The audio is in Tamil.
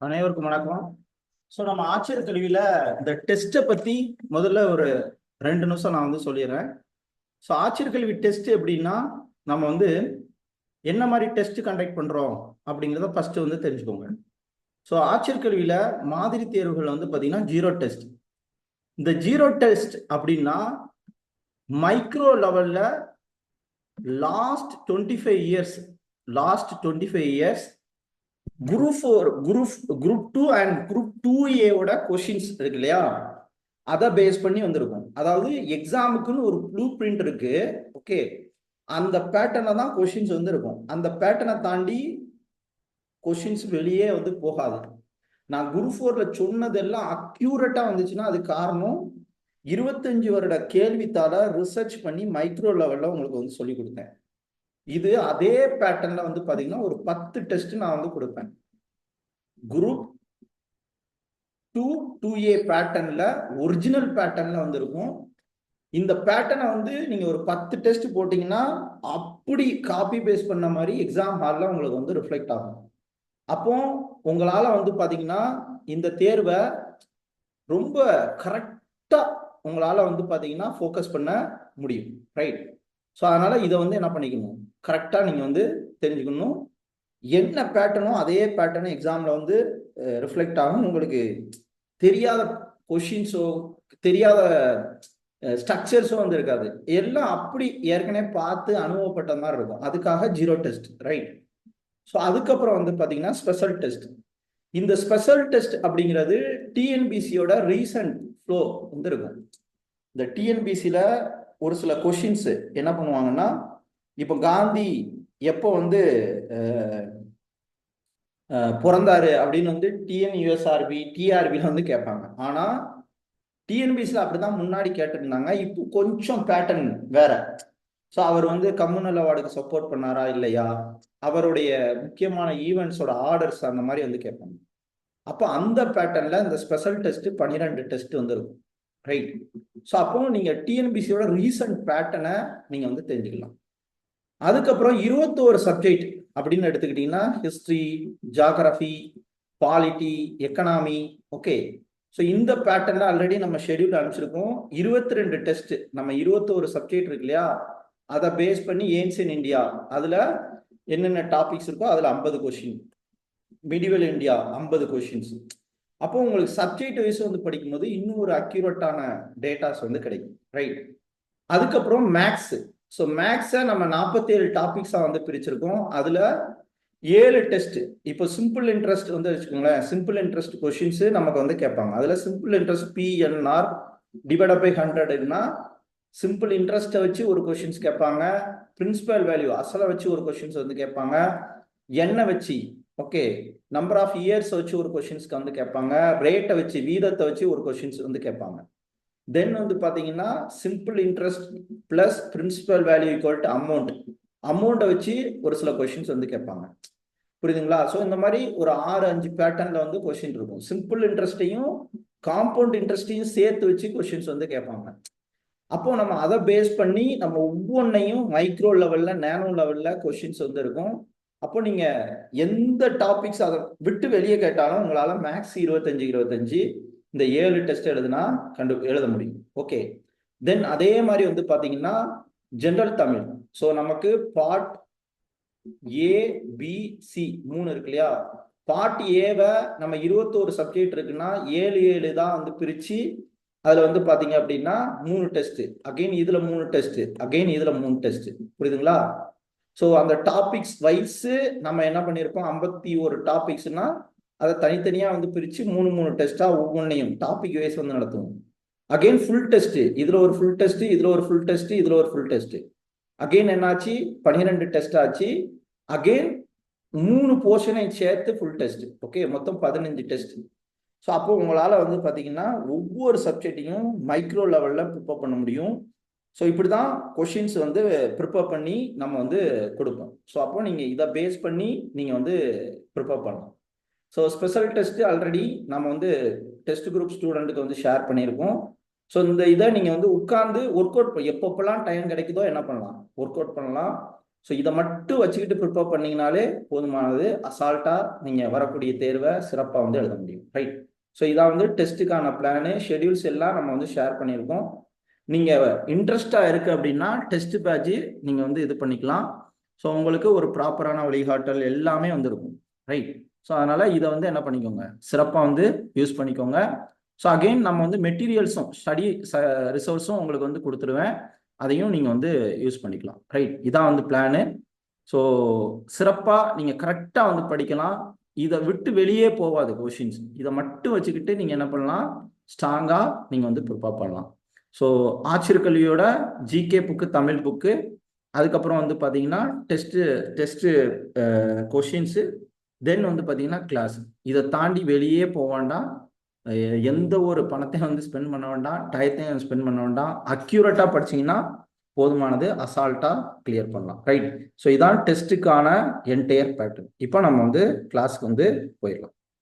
அனைவருக்கும் வணக்கம். ஸோ நம்ம ஆச்சரிய கல்வியில இந்த டெஸ்ட்டை பத்தி முதல்ல ஒரு ரெண்டு நிமிஷம் நான் வந்து சொல்லிடுறேன். ஸோ ஆச்சரிய கல்வி டெஸ்ட் எப்படின்னா நம்ம வந்து என்ன மாதிரி டெஸ்ட் கண்டக்ட் பண்றோம் அப்படிங்கிறத ஃபர்ஸ்ட் வந்து தெரிஞ்சுக்கோங்க. ஸோ ஆச்சரிய கல்வியில மாதிரி தேர்வுகள் வந்து பார்த்தீங்கன்னா ஜீரோ டெஸ்ட் இந்த ஜீரோ டெஸ்ட் அப்படின்னா மைக்ரோ லெவல்ல last twenty five years last twenty five years group four group group two and group two ஏவோட கொஷின்ஸ் இருக்கு இல்லையா? அதை பேஸ் பண்ணி வந்திருக்கும். அதாவது எக்ஸாமுக்குன்னு ஒரு ப்ளூ பிரிண்ட் இருக்கு. ஓகே அந்த பேட்டர்னை தான் கொஷின்ஸ் வந்து இருக்கும் அந்த பேட்டர்னை தாண்டி கொஷின்ஸ் வெளியே வந்து போகாது. நான் குரூப் ஃபோரில் சொன்னதெல்லாம் அக்யூரேட்டாக வந்துச்சுன்னா அது காரணம் இருபத்தஞ்சு வருட கேள்வித்தாள ரிசர்ச் பண்ணி மைக்ரோ லெவலில் உங்களுக்கு வந்து சொல்லி கொடுத்தேன். இது அதே பேட்டர்ன்ல வந்து பாத்தீங்கன்னா ஒரு பத்து டெஸ்ட் நான் வந்து கொடுப்பேன். குரூப் டூ டூ ஏ பேட்டர்ன்ல ஒரிஜினல் பேட்டர்ன்ல வந்து இருக்கும் இந்த பேட்டர்னை வந்து நீங்க ஒரு பத்து டெஸ்ட் போட்டீங்கன்னா அப்படி காப்பி பேஸ்ட் பண்ண மாதிரி எக்ஸாம் ஹாலில் உங்களுக்கு வந்து ரிஃப்ளெக்ட் ஆகும். அப்போ உங்களால வந்து பாத்தீங்கன்னா இந்த தேர்வை ரொம்ப கரெக்டா உங்களால வந்து பாத்தீங்கன்னா ஃபோக்கஸ் பண்ண முடியும். ரைட் ஸோ அதனால இதை வந்து என்ன பண்ணிக்கணும்? கரெக்டாக நீங்கள் வந்து தெரிஞ்சுக்கணும். என்ன பேட்டர்னோ அதே பேட்டர்னு எக்ஸாமில் வந்து ரிஃப்ளெக்ட் ஆகும். உங்களுக்கு தெரியாத கொஷின்ஸோ தெரியாத ஸ்ட்ரக்சர்ஸோ வந்து இருக்காது. எல்லாம் அப்படி ஏற்கனவே பார்த்து அனுபவப்பட்ட மாதிரி இருக்கும். அதுக்காக ஜீரோ டெஸ்ட் ரைட் ஸோ அதுக்கப்புறம் வந்து பார்த்தீங்கன்னா ஸ்பெஷல் டெஸ்ட் இந்த ஸ்பெஷல் டெஸ்ட் அப்படிங்கிறது டிஎன்பிசியோட ரீசன்ட் ஃப்ளோ வந்து இருக்கும். இந்த டிஎன்பிசியில் ஒரு சில கொஷின்ஸு என்ன பண்ணுவாங்கன்னா இப்போ காந்தி எப்போ வந்து பிறந்தாரு அப்படின்னு வந்து டிஎன்யூஎஸ்ஆர்பி டிஆர்பியில் வந்து கேட்பாங்க. ஆனால் டிஎன்பிசியில் அப்படிதான் முன்னாடி கேட்டிருந்தாங்க. இப்போ கொஞ்சம் பேட்டர்ன் வேற. ஸோ அவர் வந்து கம்யூனல் அவார்டுக்கு சப்போர்ட் பண்ணாரா இல்லையா? அவருடைய முக்கியமான ஈவெண்ட்ஸோட ஆர்டர்ஸ் அந்த மாதிரி வந்து கேட்பாங்க. அப்போ அந்த பேட்டர்னில் இந்த ஸ்பெஷல் டெஸ்ட் பன்னிரெண்டு டெஸ்ட் வந்துருக்கும். ரைட் ஸோ அப்போ நீங்கள் டிஎன்பிசியோட ரீசன்ட் பேட்டர்னை நீங்கள் வந்து தெரிஞ்சுக்கலாம். அதுக்கப்புறம் இருபத்தோரு சப்ஜெக்ட் அப்படின்னு எடுத்துக்கிட்டிங்கன்னா history geography polity economy okay so இந்த பேட்டர்ன்ல ஆல்ரெடி நம்ம ஷெடியூல் அனுப்பிச்சிருக்கோம். இருபத்தி ரெண்டு டெஸ்ட் நம்ம இருபத்தோரு சப்ஜெக்ட் இருக்கு இல்லையா? அதை பேஸ் பண்ணி ஏன்ஸ் இன் இந்தியா அதில் என்னென்ன டாபிக்ஸ் இருக்கோ அதில் ஐம்பது கொஷின் மிடிவல் இந்தியா ஐம்பது கொஷின்ஸ் அப்போ உங்களுக்கு சப்ஜெக்ட் வைஸ் வந்து படிக்கும்போது இன்னும் ஒரு அக்யூரேட்டான டேட்டாஸ் வந்து கிடைக்கும் ரைட் அதுக்கப்புறம் மேக்ஸ் ஸோ மேக்ஸை நம்ம நாற்பத்தேழு டாபிக்ஸாக வந்து பிரிச்சிருக்கோம். அதில் ஏழு டெஸ்ட் இப்போ சிம்பிள் இன்ட்ரெஸ்ட் வந்து வச்சுக்கோங்களேன். சிம்பிள் இன்ட்ரெஸ்ட் கொஷின்ஸ் நமக்கு வந்து கேட்பாங்க. அதில் simple interest PNR divide by ஹண்ட்ரட்னா simple இன்ட்ரெஸ்ட்டை வச்சு ஒரு கொஷின்ஸ் கேட்பாங்க. பிரின்சிபல் வேல்யூ அசலை வச்சு ஒரு கொஷின்ஸ் வந்து கேட்பாங்க. எண்ணெய் வச்சு ஓகே நம்பர் ஆஃப் இயர்ஸ் வச்சு ஒரு கொஷின்ஸ்க்கு வந்து கேட்பாங்க. ரேட்டை வச்சு வீதத்தை வச்சு ஒரு கொஷின்ஸ் வந்து கேட்பாங்க. தென் வந்து பார்த்தீங்கன்னா simple interest plus principal value equal to amount அமௌண்ட்டை வச்சு ஒரு சில கொஷின்ஸ் வந்து கேட்பாங்க. புரியுதுங்களா? ஸோ இந்த மாதிரி ஒரு ஆறு அஞ்சு பேட்டர்ன்ல வந்து கொஷின் இருக்கும். சிம்பிள் இன்ட்ரெஸ்ட்டையும் காம்பவுண்ட் இன்ட்ரெஸ்டையும் சேர்த்து வச்சு கொஷின்ஸ் வந்து கேட்பாங்க. அப்போ நம்ம அதை பேஸ் பண்ணி நம்ம ஒவ்வொன்றையும் மைக்ரோ லெவல்ல நேனோ லெவல்ல கொஷின்ஸ் வந்து இருக்கும். அப்போ நீங்க எந்த டாபிக்ஸ் அதை விட்டு வெளியே கேட்டாலும் உங்களால மேக்ஸ் இருபத்தஞ்சு இருபத்தஞ்சு. இந்த ஏழு டெஸ்ட் எழுதுனா கண்டு எழுத முடியும். ஓகே தென் அதே மாதிரி வந்து பார்த்தீங்கன்னா ஜென்ரல் தமிழ். ஸோ நமக்கு பார்ட் ஏ பி சி மூணு இருக்கு இல்லையா? பார்ட் ஏவை நம்ம இருபத்தோரு சப்ஜெக்ட் இருக்குன்னா ஏழு ஏழு தான் வந்து பிரித்து அதில் வந்து பார்த்தீங்க அப்படின்னா மூணு டெஸ்ட்டு அகைன் இதில் மூணு டெஸ்ட்டு அகைன் இதில் மூணு டெஸ்ட்டு புரியுதுங்களா? ஸோ அந்த டாபிக்ஸ் வைஸு நம்ம என்ன பண்ணியிருக்கோம் ஐம்பத்தி ஒரு டாபிக்ஸ்னா அதை தனித்தனியாக வந்து பிரித்து மூணு மூணு டெஸ்ட்டாக ஒவ்வொன்றையும் டாபிக் வைஸ் வந்து நடத்துவோம். அகெயின் ஃபுல் டெஸ்ட்டு இதில் ஒரு ஃபுல் டெஸ்ட்டு இதில் ஒரு ஃபுல் டெஸ்ட்டு இதில் ஒரு ஃபுல் டெஸ்ட்டு அகெயின் என்னாச்சு? பன்னிரெண்டு டெஸ்ட் ஆச்சு. அகெயின் மூணு போர்ஷனை சேர்த்து ஃபுல் டெஸ்ட் ஓகே மொத்தம் பதினஞ்சு டெஸ்ட் ஸோ அப்போ உங்களால் வந்து பார்த்தீங்கன்னா ஒவ்வொரு சப்ஜெக்டையும் மைக்ரோ லெவலில் ப்ரிப்பேர் பண்ண முடியும். ஸோ இப்படி தான் கொஷின்ஸ் வந்து ப்ரிப்பேர் பண்ணி நம்ம வந்து கொடுப்போம். ஸோ அப்போ நீங்கள் இதை பேஸ் பண்ணி நீங்கள் வந்து ப்ரிப்பேர் பண்ணலாம். ஸோ ஸ்பெஷல் டெஸ்ட்டு ஆல்ரெடி நம்ம வந்து டெஸ்ட் குரூப் ஸ்டூடெண்ட்டுக்கு வந்து ஷேர் பண்ணியிருக்கோம். ஸோ இந்த இதை நீங்கள் வந்து உட்காந்து ஒர்க் அவுட் எப்பப்பெல்லாம் டைம் கிடைக்குதோ என்ன பண்ணலாம்? ஒர்க் அவுட் பண்ணலாம். ஸோ இதை மட்டும் வச்சுக்கிட்டு ப்ரிப்பேர் பண்ணிங்கனாலே போதுமானது. அசால்ட்டாக நீங்கள் வரக்கூடிய தேர்வை சிறப்பாக வந்து எழுத முடியும். ரைட் ஸோ இதான் வந்து டெஸ்ட்டுக்கான பிளானு ஷெடியூல்ஸ் எல்லாம் நம்ம வந்து ஷேர் பண்ணியிருக்கோம். நீங்கள் இன்ட்ரெஸ்டாக இருக்குது அப்படின்னா டெஸ்ட் பேட்சு நீங்கள் வந்து இது பண்ணிக்கலாம். ஸோ உங்களுக்கு ஒரு ப்ராப்பரான வழிகாட்டல் எல்லாமே வந்துருக்கும். ரைட் ஸோ அதனால் இதை வந்து என்ன பண்ணிக்கோங்க? சிறப்பாக வந்து யூஸ் பண்ணிக்கோங்க. ஸோ அகெயின் நம்ம வந்து மெட்டீரியல்ஸும் ஸ்டடி ரிசோர்ஸும் உங்களுக்கு வந்து கொடுத்துருவேன். அதையும் நீங்கள் வந்து யூஸ் பண்ணிக்கலாம். ரைட் இதான் வந்து பிளானு ஸோ சிறப்பாக நீங்கள் கரெக்டாக வந்து படிக்கலாம். இதை விட்டு வெளியே போகாது கொஷின்ஸ் இதை மட்டும் வச்சுக்கிட்டு நீங்கள் என்ன பண்ணலாம்? ஸ்ட்ராங்காக நீங்கள் வந்து ப்ரிப்பேர் பண்ணலாம். ஸோ ஆச்சரியக்கல்வியோட ஜிகே புக்கு தமிழ் புக்கு அதுக்கப்புறம் வந்து பார்த்தீங்கன்னா டெஸ்ட்டு டெஸ்ட்டு கொஷின்ஸு தென் வந்து பார்த்தீங்கன்னா கிளாஸ் இதை தாண்டி வெளியே போக வேண்டாம். எந்த ஒரு பணத்தையும் வந்து ஸ்பெண்ட் பண்ண வேண்டாம். டயத்தையும் ஸ்பெண்ட் பண்ண வேண்டாம். அக்யூரேட்டாக படிச்சீங்கன்னா போதுமானது. அசால்ட்டாக கிளியர் பண்ணலாம். ரைட் ஸோ இதான் டெஸ்ட்டுக்கான என்டையர் பேட்டர்ன் இப்போ நம்ம வந்து கிளாஸ்க்கு வந்து போயிடலாம்.